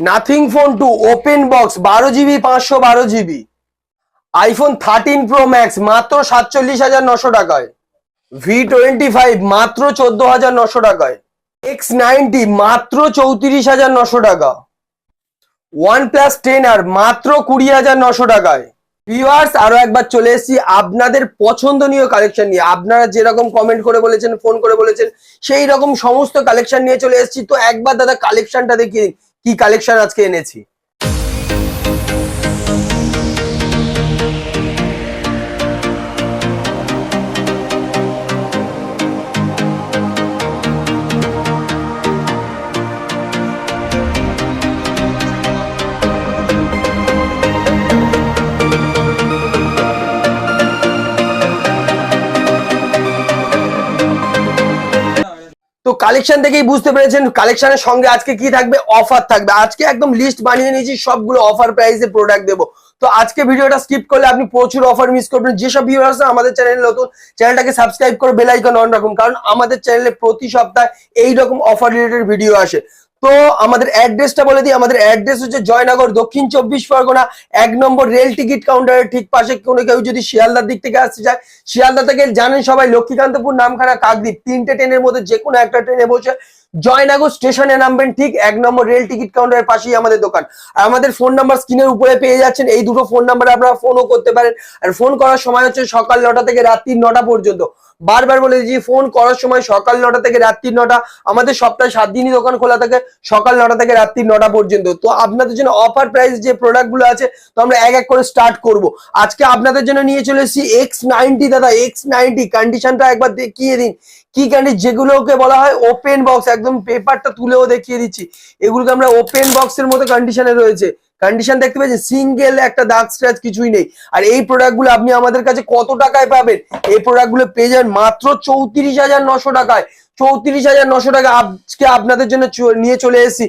Nothing phone two open box বারো GB পাঁচশো বারো GB iPhone thirteen pro max মাত্র সাতচল্লিশ হাজার নশো টাকায়। ভি টোয়েন্টি ফাইভ মাত্র চোদ্দ হাজার নশো টাকায়। এক্স নাইনটি মাত্র চৌত্রিশ হাজার নশো টাকা। ওয়ান প্লাস টেন আর মাত্র কুড়ি হাজার নশো টাকায়। ভিউয়ার্স আরও একবার চলে এসেছি আপনাদের পছন্দনীয় কালেকশন নিয়ে। আপনারা যেরকম কমেন্ট করে বলেছেন ফোন করে বলেছেন, সেই রকম সমস্ত কালেকশন নিয়ে চলে এসেছি। তো একবার দাদা কালেকশনটা দেখিয়ে। কি কালেকশন আজকে এনেছি? কালেকশন থেকেই বুঝতে পেরেছেন কালেকশনের সঙ্গে আজকে কি থাকবে? অফার থাকবে। আজকে একদম লিস্ট বানিয়ে নিয়েছি, সবগুলো অফার প্রাইসে প্রোডাক্ট দেবো। তো আজকে ভিডিওটা স্কিপ করলে আপনি প্রচুর অফার মিস করবেন। যেসব ভিউয়ার্স আমাদের চ্যানেল নতুন চ্যানেলটাকে সাবস্ক্রাইব করে বেল আইকন অন রাখুন। কারণ আমাদের চ্যানেলে প্রতি সপ্তাহে এইরকম অফার রিলেটেড ভিডিও আসে। তো আমাদের অ্যাড্রেসটা বলে দিই, আমাদের অ্যাড্রেস হচ্ছে জয়নগর, দক্ষিণ চব্বিশ পরগনা, এক নম্বর রেল টিকিট কাউন্টারের ঠিক পাশে। কোনো কেউ যদি শিয়ালদার দিক থেকে আসতে চায়, শিয়ালদা থেকে জানেন সবাই লক্ষ্মীকান্তপুর, নামখানা, কাকদ্বীপ। তিনটে ট্রেনের মধ্যে যে কোনো একটা ট্রেনে বসে জয়নগর স্টেশনে নামবেন ঠিক এক নম্বর রেল টিকিট কাউন্টারের পাশেই আমাদের দোকান। আর আমাদের ফোন নাম্বার স্ক্রিনের উপরে পেয়ে যাচ্ছেন, এই দুটো ফোন নাম্বারে আপনারা ফোনও করতে পারেন। আর ফোন করার সময় হচ্ছে সকাল নটা থেকে রাত্রি নটা পর্যন্ত। বারবার বলে দিচ্ছি ফোন করার সময় সকাল নটা থেকে রাত্রি নটা, আমাদের সপ্তাহে সাত দিনই দোকান খোলা থাকে, সকাল নটা থেকে রাত্রি নটা পর্যন্ত। তো আপনাদের জন্য অফার প্রাইস যে প্রোডাক্টগুলো আছে, তো আমরা এক এক করে স্টার্ট করব। আজকে আপনাদের জন্য নিয়ে চলে এসেছি এক্স নাইনটি দাদা এক্স নাইনটি কন্ডিশনটা একবার দেখিয়ে দিন। কি ক্যান্ডি যেগুলোকে বলা হয় ওপেন বক্স একদম পেপারটা তুলেও দেখিয়ে দিচ্ছি। এগুলোকে আমরা ওপেন বক্সের মতো কন্ডিশনে রয়েছে। কন্ডিশন দেখতে পাচ্ছেন সিঙ্গেল একটা দাগ স্ক্র্যাচ কিছুই নেই। আর এই প্রোডাক্টগুলো আপনি আমাদের কাছে কত টাকায় পাবেন? এই প্রোডাক্টগুলো পেয়ে যান মাত্র চৌত্রিশ হাজার নশো টাকায়। চৌত্রিশ হাজার নশো টাকা আজকে আপনাদের জন্য নিয়ে চলে এসেছি।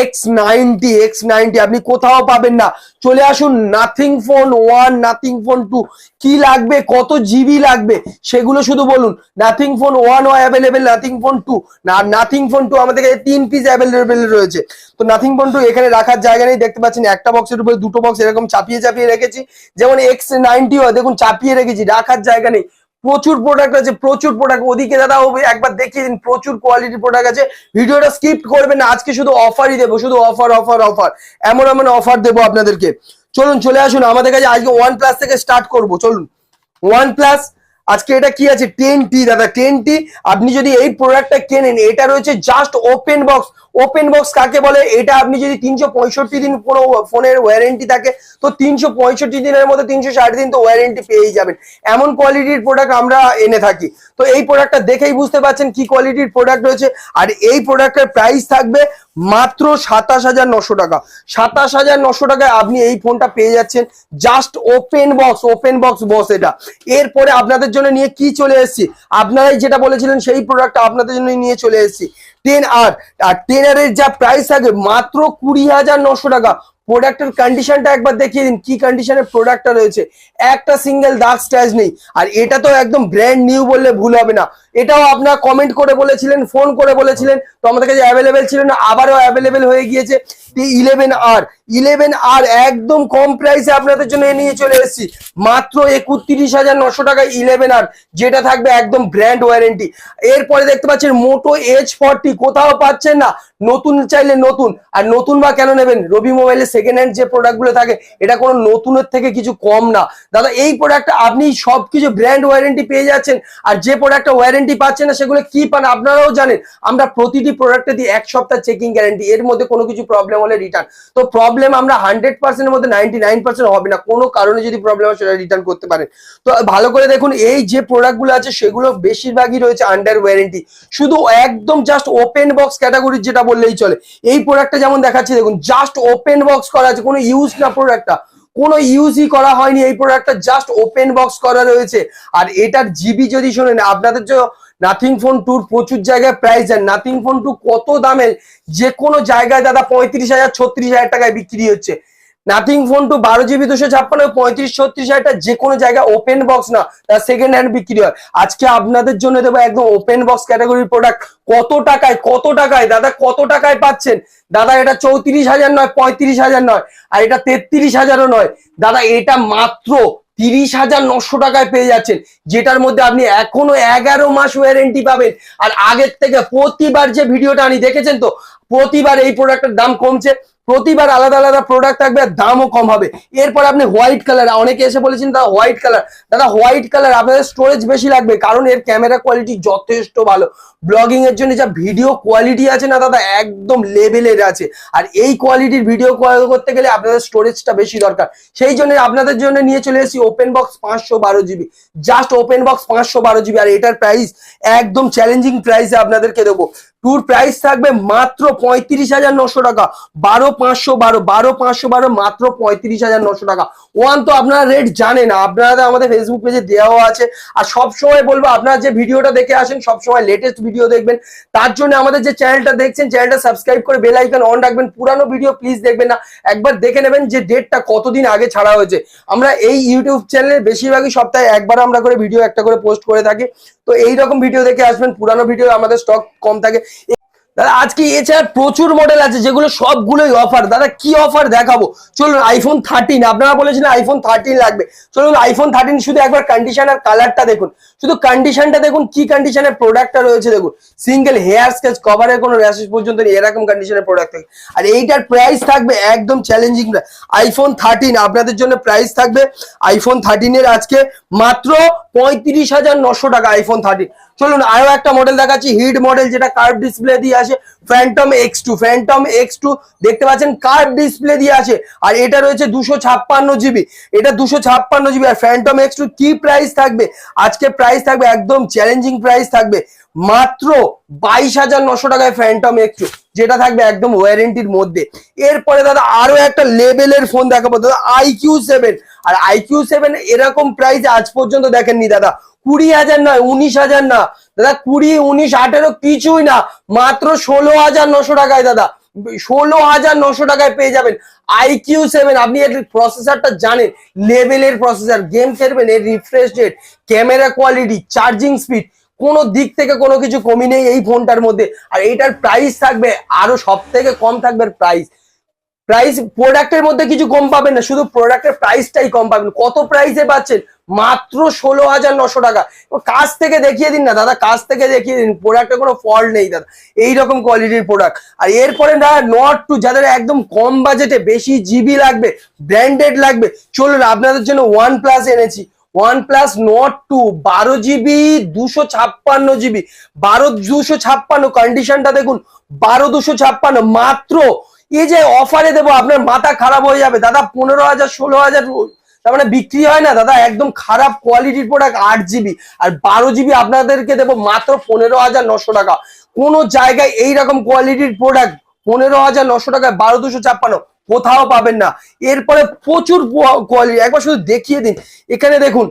এক্স নাইনটি এক্স নাইনটি আপনি কোথাও পাবেন না। চলে আসুন nothing phone one nothing phone two কি লাগবে, কত জিবি লাগবে, সেগুলো শুধু বলুন। নাথিং ফোন ওয়ান ও অ্যাভেলেবেল নাথিং ফোন টু না নাথিং ফোন টু আমাদের কাছে তিন পিস অ্যাভেলেবেল রয়েছে। তো নাথিং ফোন টু এখানে রাখার জায়গা নেই, দেখতে পাচ্ছেন একটা বক্সের উপরে দুটো বক্স এরকম চাপিয়ে চাপিয়ে রেখেছি। যেমন এক্স নাইনটি হয় দেখুন, চাপিয়ে রেখেছি, রাখার জায়গা নেই। প্রচুর প্রোডাক্ট আছে, প্রচুর প্রোডাক্ট ওদিকে দাদা একবার দেখিয়ে দিন, প্রচুর কোয়ালিটির প্রোডাক্ট আছে। ভিডিওটা স্কিপ করবেন না, আজকে শুধু অফারই দেবো, শুধু অফার অফার অফার এমন এমন অফার দেবো আপনাদেরকে। চলুন, চলে আসুন। আমাদের কাছে আজকে ওয়ান প্লাস থেকে স্টার্ট করব, চলুন। ওয়ান প্লাস আজকে এটা কি আছে? টেন টি দাদা টেন টি আপনি যদি এই প্রোডাক্টটা কেনেন, এটা রয়েছে just open box open box কাকে বলে? এটা আপনি যদি তিনশো পঁয়ষট্টি দিন কোনো ফোনের ওয়ারেন্টি থাকে, তো তিনশো পঁয়ষট্টি দিনের মধ্যে তিনশো ষাট দিন তো ওয়ারেন্টি পেয়েই যাবেন। এমন কোয়ালিটির প্রোডাক্ট আমরা এনে থাকি। তো এই প্রোডাক্টটা দেখেই বুঝতে পারছেন কি কোয়ালিটির প্রোডাক্ট রয়েছে। আর এই প্রোডাক্টের প্রাইস থাকবে মাত্র সাতাশ হাজার নশো টাকা। সাতাশ হাজার নশো টাকায় আপনি এই ফোনটা পেয়ে যাচ্ছেন। Just open box open box boss এটা। এরপরে আপনাদের জন্য নিয়ে কি চলে এসেছি? আপনারাই যেটা বলেছিলেন, সেই প্রোডাক্টটা আপনাদের জন্য নিয়ে চলে এসেছি। টেন আর আর টেন আর এর যা প্রাইস থাকে মাত্র কুড়ি হাজার নশো টাকা। প্রোডাক্টের কন্ডিশনটা একবার দেখিয়ে দিন, কি কন্ডিশনের প্রোডাক্টটা রয়েছে। একটা সিঙ্গেল দাগ স্ট্যাচ নেই। আর এটা তো একদম ব্র্যান্ড নিউ বললে ভুল হবে না। এটাও আপনার কমেন্ট করে বলেছিলেন ফোন করে বলেছিলেন। তো আমাদের কাছে অ্যাভেলেবেল ছিল না, আবারও অ্যাভেলেবেল হয়ে গিয়েছে। ইলেভেন আর ইলেভেন আর একদম কম প্রাইসে আপনাদের জন্য এ নিয়ে চলে এসেছি। মাত্র একত্রিশ হাজার নশো টাকা ইলেভেন আর, যেটা থাকবে একদম ব্র্যান্ড ওয়ারেন্টি এরপরে দেখতে পাচ্ছেন মোটো এইচ ফর্টি কোথাও পাচ্ছেন না। নতুন চাইলে নতুন, আর নতুন বা কেন নেবেন? রবি মোবাইলের সেকেন্ড হ্যান্ড যে প্রোডাক্টগুলো থাকে, এটা কোনো নতুনের থেকে কিছু কম না। দাদা, এই প্রোডাক্টটা আপনি সবকিছু ব্র্যান্ড ওয়ারেন্টি পেয়ে যাচ্ছেন, আর যে প্রোডাক্টটা ওয়ারেন্টি পাচ্ছেন না, সেগুলো কি পান আপনারাও জানেন। আমরা প্রতিটি প্রোডাক্টে দিই এক সপ্তাহ চেকিং গ্যারেন্টি এর মধ্যে কোনো কিছু প্রবলেম হলে রিটার্ন তো প্রবলেম আমরা হান্ড্রেড পার্সেন্টের মধ্যে নাইনটি নাইন পার্সেন্ট হবে না। কোনো কারণে যদি প্রবলেম হয়, সেটা রিটার্ন করতে পারেন। তো ভালো করে দেখুন, এই যে প্রোডাক্টগুলো আছে, সেগুলো বেশিরভাগই রয়েছে আন্ডার ওয়ারেন্টি শুধু একদম জাস্ট ওপেন বক্স ক্যাটাগরির যেটা বললেই চলে। এই প্রোডাক্টটা যেমন দেখাচ্ছি, দেখুন জাস্ট ওপেন বক্স করা আছে। কোনো ইউজ না প্রোডাক্টটা কোনো ইউজই করা হয়নি, এই প্রোডাক্টটা জাস্ট ওপেন বক্স করা রয়েছে। আর এটার জিবি যদি শোনেন, আপনাদের যে নাথিং ফোন টুর প্রচুর জায়গায় প্রাইস দেন নাথিং ফোন টু কত দামে যে কোনো জায়গায় দাদা পঁয়ত্রিশ হাজার, ছত্রিশ হাজার টাকায় বিক্রি হচ্ছে। নাথিং ফোন টু বারো জিবি, দুশো ছাপ্পান্ন, পঁয়ত্রিশ, ছত্রিশ হাজার যে কোনো জায়গায় ওপেন বক্স না, তার সেকেন্ড হ্যান্ড বিক্রি হয়। আজকে আপনাদের জন্য দেবো একদম ওপেন বক্স ক্যাটাগরির প্রোডাক্ট কত টাকায় কত টাকায়? দাদা, কত টাকায় পাচ্ছেন? দাদা, এটা চৌত্রিশ হাজার নয়, পঁয়ত্রিশ হাজার নয়। আর এটা তেত্রিশ হাজারও নয়। দাদা, এটা মাত্র তিরিশ হাজার নশো টাকায় পেয়ে যাচ্ছেন, যেটার মধ্যে আপনি এখনও এগারো মাস ওয়ারেন্টি পাবেন। আর আগের থেকে প্রতিবার যে ভিডিওটা আনি দেখেছেন তো, প্রতিবার এই প্রোডাক্টের দাম কমছে। প্রতিবার আলাদা আলাদা প্রোডাক্ট থাকবে আর দামও কম হবে। এরপর আপনি হোয়াইট কালার অনেকে এসে বলেছেন, দাদা হোয়াইট কালার দাদা হোয়াইট কালার আপনাদের স্টোরেজ বেশি লাগবে, কারণ এর ক্যামেরা কোয়ালিটি যথেষ্ট ভালো। ব্লগিং এর জন্য যা ভিডিও কোয়ালিটি আছে না, দাদা, একদম লেভেলের আছে। আর এই কোয়ালিটির ভিডিও করতে গেলে আপনাদের স্টোরেজটা বেশি দরকার। সেই জন্য আপনাদের জন্য নিয়ে চলে এসেছি ওপেন বক্স পাঁচশো বারো জিবি জাস্ট ওপেন বক্স পাঁচশো বারো জিবি আর এটার প্রাইস একদম চ্যালেঞ্জিং প্রাইসে আপনাদেরকে দেবো। টুর প্রাইস থাকবে মাত্র পঁয়ত্রিশ হাজার নশো টাকা। বারো পাঁচশো বারো বারো পাঁচশো বারো মাত্র পঁয়ত্রিশ হাজার নশো টাকা। ওয়ান তো আপনারা রেট জানেন আপনারা আমাদের ফেসবুক পেজে দেওয়া আছে। আর সব সময় বলব, আপনারা যে ভিডিওটা দেখে আসেন সব সময় লেটেস্ট ভিডিও দেখবেন। তার জন্য আমাদের যে চ্যানেলটা দেখছেন চ্যানেলটা সাবস্ক্রাইব করে বেল আইকন অন রাখবেন। পুরানো ভিডিও প্লিজ দেখবেন না। একবার দেখে নেবেন যে ডেটটা কতদিন আগে ছাড়া হয়েছে। আমরা এই ইউটিউব চ্যানেলে বেশিরভাগই সপ্তাহে একবার আমরা করে ভিডিও একটা করে পোস্ট করে থাকি। তো এই রকম ভিডিও দেখে আসবেন, পুরানো ভিডিও আমাদের স্টক কম থাকে। দাদা, আজকে এছাড়া প্রচুর মডেল আছে, যেগুলো সবগুলোই অফার দাদা, কি অফার দেখাবো? চলুন আইফোন থার্টিন আপনারা বলেছিলেন আইফোন থার্টিন লাগবে। চলুন আইফোন থার্টিন শুধু একবার কন্ডিশন আর কালারটা দেখুন। শুধু কন্ডিশনটা দেখুন, কি কন্ডিশনের প্রোডাক্টটা রয়েছে দেখুন। সিঙ্গেল হেয়ার স্কেচ কভারের কোনো র্যাশেস পর্যন্ত এরকম কন্ডিশনের প্রোডাক্ট থাকে আর এইটার প্রাইস থাকবে একদম চ্যালেঞ্জিং আইফোন থার্টিন আপনাদের জন্য প্রাইস থাকবে আইফোন থার্টিনের আজকে মাত্র পঁয়ত্রিশ হাজার নশো টাকা আইফোন থার্টিন চলুন, আরও একটা মডেল দেখাচ্ছি হিট মডেল যেটা কার্ভ ডিসপ্লে দিয়ে আছে phantom X two phantom X two দেখতে পাচ্ছেন কার্ভ ডিসপ্লে দিয়ে আছে আর এটা রয়েছে দুশো ছাপ্পান্ন জিবি এটা দুশো ছাপ্পান্ন জিবি আর ফ্যান্টম এক্স টু কি প্রাইস থাকবে? আজকে প্রাইস থাকবে, একদম চ্যালেঞ্জিং প্রাইস থাকবে। মাত্র বাইশ হাজার নশো টাকায় ফ্যান্টম এক্স যেটা থাকবে একদম ওয়ারেন্টির মধ্যে। এরপরে দাদা, আরও একটা লেভেলের ফোন দেখাবো দাদা আইকিউ সেভেন আর আইকিউ সেভেন এরকম প্রাইস আজ পর্যন্ত দেখেননি দাদা। কুড়ি হাজার নয়, উনিশ হাজার না। দাদা, কুড়ি, উনিশ, আঠেরো কিছুই না। মাত্র ষোলো হাজার নশো টাকায় দাদা। ষোলো হাজার নশো টাকায় পেয়ে যাবেন আইকিউ সেভেন আপনি এর প্রসেসরটা জানেন লেভেলের প্রসেসর গেম খেলবেন, এর refresh rate camera quality charging speed কোনো দিক থেকে কোনো কিছু কমি নেই এই ফোনটার মধ্যে। আর এইটার প্রাইস থাকবে আরও সব থেকে কম থাকবে প্রাইস প্রাইস প্রোডাক্টের মধ্যে কিছু কম পাবেন না, শুধু প্রোডাক্টের প্রাইসটাই কম পাবেন। কত প্রাইসে পাচ্ছেন? মাত্র ষোলো হাজার নশো টাকা। কাজ থেকে দেখিয়ে দিন না, দাদা কাজ থেকে দেখিয়ে দিন। প্রোডাক্টে কোনো ফল্ট নেই, দাদা। এইরকম কোয়ালিটির প্রোডাক্ট আর এরপরে না নট টু যাদের একদম কম বাজেটে বেশি জিবি লাগবে ব্র্যান্ডেড লাগবে, চলুন আপনাদের জন্য ওয়ান প্লাস এনেছি। ওয়ান প্লাস নট টু বারো জিবি দুশো ছাপ্পান্ন জিবি বারো, দুশো ছাপ্পান্ন কন্ডিশনটা দেখুন, বারো, দুশো ছাপ্পান্ন, মাত্র এই যে অফারে দেবো, আপনার মাথা খারাপ হয়ে যাবে। দাদা, পনেরো হাজার, ষোলো হাজার, তার মানে বিক্রি হয় না, দাদা, একদম খারাপ কোয়ালিটির প্রোডাক্ট আট জিবি আর বারো জিবি আপনাদেরকে দেবো মাত্র পনেরো হাজার নশো টাকা। কোনো জায়গায় এইরকম কোয়ালিটির প্রোডাক্ট পনেরো হাজার নশো টাকায় বারো দুশো ছাপ্পান্ন, কোথাও পাবেন না। এরপরে প্রচুর কোয়ালিটি একবার শুধু দেখিয়ে দিন। এখানে দেখুন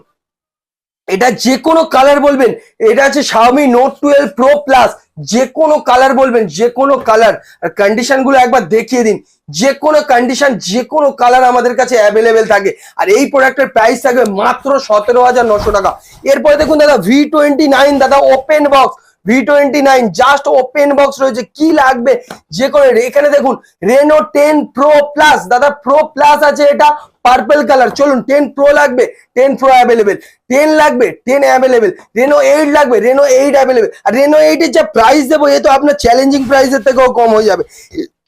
এটা যে কোনো কালার বলবেন। এটা আছে স্বামী নোট টুয়েলভ প্রো প্লাস যে কোনো কালার বলবেন যে কোনো কালার আর কন্ডিশনগুলো একবার দেখিয়ে দিন। যে কোনো কন্ডিশন যে কোনো কালার আমাদের কাছে অ্যাভেলেবেল থাকে। আর এই প্রোডাক্টের প্রাইস থাকবে মাত্র সতেরো হাজার নশো টাকা। এরপরে দেখুন দাদা ভি টোয়েন্টি নাইন দাদা open box V twenty nine just open box রয়েছে। কি লাগবে? যে কোনো এখানে দেখুন রেনো টেন প্রো প্লাস দাদা প্রো প্লাস আছে এটা পার্পল কালার চলুন টেন প্রো লাগবে টেন প্রো অ্যাভেলেবেল টেন লাগবে টেন অ্যাভেলেবেল রেনো এইট লাগবে রেনো এইট অ্যাভেলেবেল আর রেনো এইটের যা প্রাইস দেবো, এ তো আপনার চ্যালেঞ্জিং প্রাইসের থেকেও কম হয়ে যাবে।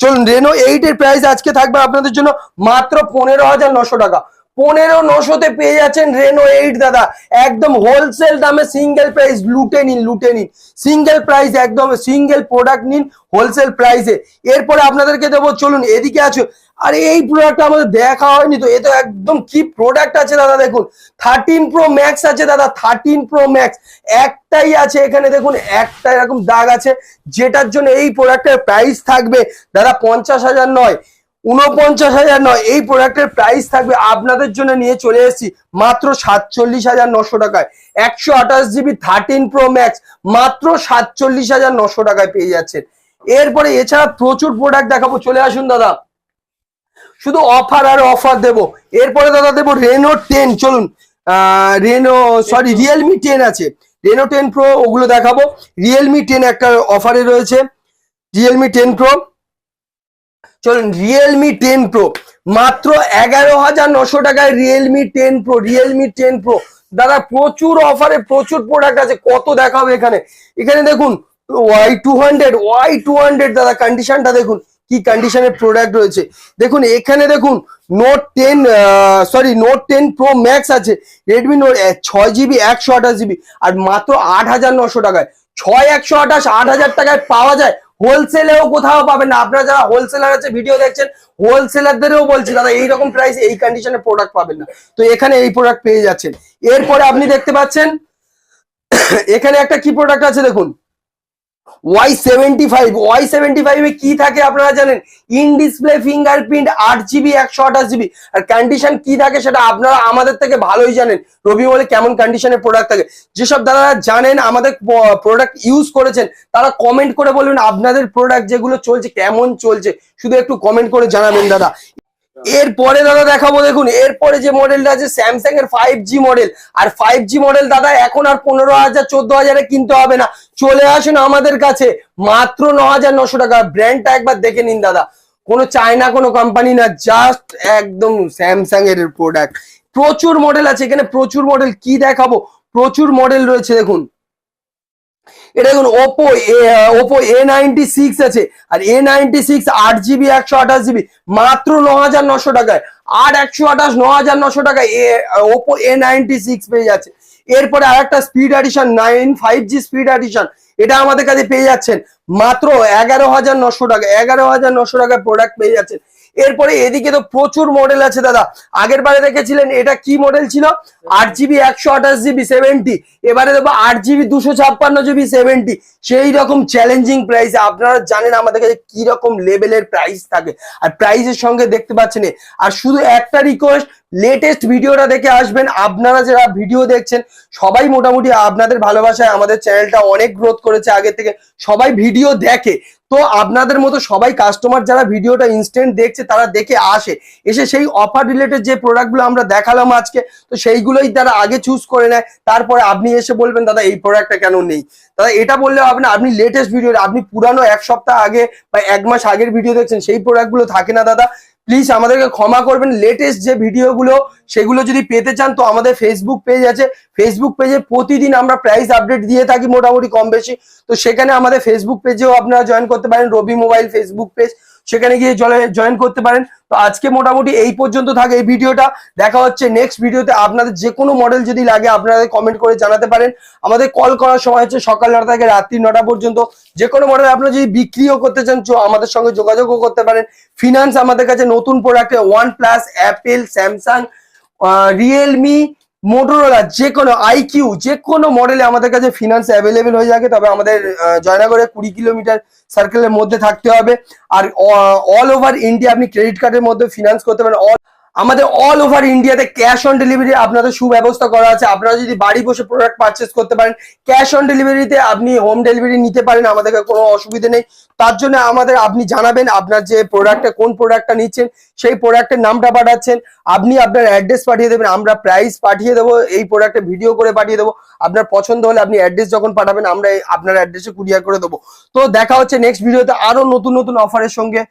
চলুন রেনো এইট এর প্রাইস আজকে থাকবে আপনাদের জন্য মাত্র পনেরো হাজার নশো টাকা। পনেরো নশোতে পেয়ে যাচ্ছেন রেনো এইট দাদা। একদম হোলসেল দামে সিঙ্গেল প্রাইস লুটে নিন লুটে নিন। সিঙ্গেল প্রাইস একদম সিঙ্গেল প্রোডাক্ট নিন হোলসেল প্রাইসে এরপরে আপনাদেরকে দেবো, চলুন এদিকে আছো। আর, এই প্রোডাক্টটা আমাদের দেখা হয়নি তো। এ তো একদম কি প্রোডাক্ট আছে, দাদা, দেখুন। থার্টিন প্রো ম্যাক্স আছে, দাদা থার্টিন প্রো ম্যাক্স একটাই আছে এখানে, দেখুন, একটা এরকম দাগ আছে, যেটার জন্য এই প্রোডাক্টের প্রাইস থাকবে, দাদা, পঞ্চাশ হাজার নয়। উনপঞ্চাশ হাজার নয়, এই প্রোডাক্টের প্রাইস থাকবে আপনাদের জন্য নিয়ে চলে এসেছি মাত্র সাতচল্লিশ হাজার নশো টাকায়। একশো আঠাশ জিবি থার্টিন প্রো ম্যাক্স মাত্র সাতচল্লিশ হাজার নশো টাকায় পেয়ে যাচ্ছেন। এরপরে এছাড়া প্রচুর প্রোডাক্ট দেখাবো, চলে আসুন দাদা। শুধু অফার আর অফার দেবো। এরপরে দাদা দেবো রেনো টেন চলুন। রেনো সরি রিয়েলমি টেন আছে। রেনো টেন প্রো ওগুলো দেখাবো। রিয়েলমি টেন একটা অফারে রয়েছে। রিয়েলমি টেন প্রো চলুন রিয়েলমি টেন প্রো মাত্র এগারো হাজার নশো টাকায় realme ten pro realme ten pro দাদা, প্রচুর অফারে প্রচুর প্রোডাক্ট আছে, কত দেখাবে এখানে? এখানে দেখুন Y two hundred Y two hundred দাদা কন্ডিশনটা দেখুন, কি কন্ডিশনের প্রোডাক্ট রয়েছে। দেখুন, এখানে দেখুন Note ten sorry Note ten pro max আছে রেডমি নোট ছয় জিবি একশো আঠাশ জিবি আর মাত্র আট হাজার নশো টাকায়। ছয় একশো আঠাশ, আট হাজার টাকায় পাওয়া যায় হোলসেলেও কোথাও পাবেন না। আপনারা যারা হোলসেলার আছে ভিডিও দেখছেন, হোলসেলারদেরও বলছি, দাদা, এইরকম প্রাইস এই কন্ডিশনে প্রোডাক্ট পাবেন না। তো এখানে এই প্রোডাক্ট পেয়ে যাচ্ছেন। এরপরে আপনি দেখতে পাচ্ছেন, এখানে একটা কি প্রোডাক্ট আছে দেখুন। Y seventy five Y seventy ফাইভে কি থাকে আপনারা জানেন? ইন ডিসপ্লে ফিঙ্গারপ্রিন্ট আট জিবি একশো আঠাশ জিবি আর কন্ডিশন কি থাকে সেটা আপনারা আমাদের থেকে ভালোই জানেন। রবি বলে কেমন কন্ডিশনের প্রোডাক্ট থাকে। যেসব দাদারা জানেন, আমাদের প্রোডাক্ট ইউজ করেছেন, তারা কমেন্ট করে বলবেন, আপনাদের প্রোডাক্ট যেগুলো চলছে, কেমন চলছে? শুধু একটু কমেন্ট করে জানাবেন, দাদা। এরপরে দাদা দেখাবো দেখুন, এরপরে যে মডেলটা আছে স্যামসাং এর ফাইভ জি মডেল আর ফাইভ জি মডেল দাদা এখন আর পনেরো হাজার, চোদ্দ হাজারে কিনতে হবে না। চলে আসুন আমাদের কাছে, মাত্র ন হাজার নশো টাকা। ব্র্যান্ডটা একবার দেখে নিন দাদা। কোনো চায়না, কোনো কোম্পানি না জাস্ট একদম স্যামসাং এর প্রোডাক্ট প্রচুর মডেল আছে এখানে, প্রচুর মডেল কি দেখাবো? প্রচুর মডেল রয়েছে, দেখুন। এটা দেখুন Oppo Oppo A ninety six আছে। আর এ নাইনটি সিক্স আট জিবি একশো আঠাশ জিবি মাত্র ন হাজার নশো টাকায়। আট একশো আঠাশ ন হাজার নশো টাকায় এ ওপো এ নাইনটি সিক্স পেয়ে যাচ্ছে। এরপরে আর একটা speed edition nine five G speed edition এটা আমাদের কাছে পেয়ে যাচ্ছেন। মাত্র এগারো হাজার নশো টাকা, এগারো হাজার নশো টাকায় প্রোডাক্ট পেয়ে যাচ্ছেন। এরপরে এদিকে তো প্রচুর মডেল আছে দাদা। আগের বারে দেখেছিলেন, এটা কি মডেল ছিল? আট জিবি একশো আঠাশ জিবি সেভেন্টি এবারে দেখব আট জিবি দুশো ছাপ্পান্ন জিবি সেভেন্টি সেই রকম চ্যালেঞ্জিং প্রাইস আপনারা জানেন আমাদের কাছে কি রকম লেভেলের প্রাইস থাকে। আর প্রাইসের সঙ্গে দেখতে পাচ্ছেন। আর শুধু একটা রিকোয়েস্ট লেটেস্ট ভিডিওটা দেখে আসবেন। আপনারা যারা ভিডিও দেখছেন, সবাই মোটামুটি আপনাদের ভালোবাসায় আমাদের চ্যানেলটা অনেক গ্রোথ করেছে আগে থেকে। সবাই ভিডিও দেখে। তো আপনাদের মতো সবাই কাস্টমার যারা ভিডিওটা ইনস্ট্যান্ট দেখছে, তারা দেখে আসে। এসে সেই অফার রিলেটেড যে প্রোডাক্টগুলো আমরা দেখালাম আজকে, তো সেইগুলোই তারা আগে চুজ করে নেয়। তারপরে আপনি এসে বলবেন, দাদা, এই প্রোডাক্টটা কেন নেই? দাদা, এটা বললে হবে না, আপনি লেটেস্ট ভিডিও আপনি পুরানো এক সপ্তাহ আগে বা এক মাস আগের ভিডিও দেখছেন, সেই প্রোডাক্টগুলো থাকে না, দাদা। প্লিজ আমাদেরকে ক্ষমা করবেন। লেটেস্ট যে ভিডিওগুলো, সেগুলো যদি পেতে চান, তো আমাদের ফেসবুক পেজ আছে। ফেসবুক পেজে প্রতিদিন আমরা প্রাইস আপডেট দিয়ে থাকি মোটামুটি কম বেশি। তো সেখানে আমাদের ফেসবুক পেজেও আপনারা জয়েন করতে পারেন। রবি মোবাইল ফেসবুক পেজ সেখানে গিয়ে জলে জয়েন করতে পারেন। তো আজকে মোটামুটি এই পর্যন্ত থাকে এই ভিডিওটা। দেখা হচ্ছে নেক্সট ভিডিওতে আপনাদের যে কোনো মডেল যদি লাগে, আপনারা কমেন্ট করে জানাতে পারেন। আমাদের কল করার সময় হচ্ছে সকাল নটা থেকে রাত্রি নটা পর্যন্ত। যে কোনো মডেল আপনারা যদি বিক্রিও করতে চান আমাদের সঙ্গে যোগাযোগও করতে পারেন। ফিনান্স আমাদের কাছে নতুন প্রোডাক্টে one plus Apple Samsung realme Motorola যে কোনো আইকিউ যে কোনো মডেলে আমাদের কাছে ফিনান্স অ্যাভেলেবেল হয়ে যাবে, তবে আমাদের জয়নগরে কুড়ি কিলোমিটার সার্কেলের মধ্যে থাকতে হবে। আর অল ওভার ইন্ডিয়া আপনি ক্রেডিট কার্ডের মধ্যে ফিনান্স করতে পারেন। All- আমাদের অল ওভার ইন্ডিয়াতে ক্যাশ অন ডেলিভারি আপনাদের সুব্যবস্থা করা আছে। আপনারা যদি বাড়ি বসে প্রোডাক্ট পারচেস করতে পারেন ক্যাশ অন ডেলিভারিতে আপনি হোম ডেলিভারি নিতে পারেন, আমাদেরকে কোনো অসুবিধে নেই। তার জন্য আমাদের, আপনি জানাবেন আপনার যে প্রোডাক্টটা কোন প্রোডাক্টটা নিচ্ছেন, সেই প্রোডাক্টের নামটা পাঠাচ্ছেন। আপনি আপনার অ্যাড্রেস পাঠিয়ে দেবেন, আমরা প্রাইস পাঠিয়ে দেবো, এই প্রোডাক্টের ভিডিও করে পাঠিয়ে দেবো। আপনার পছন্দ হলে আপনি অ্যাড্রেস যখন পাঠাবেন, আমরা আপনার অ্যাড্রেসে কুরিয়ার করে দেবো। তো দেখা হচ্ছে নেক্সট ভিডিওতে আরও নতুন নতুন অফারের সঙ্গে।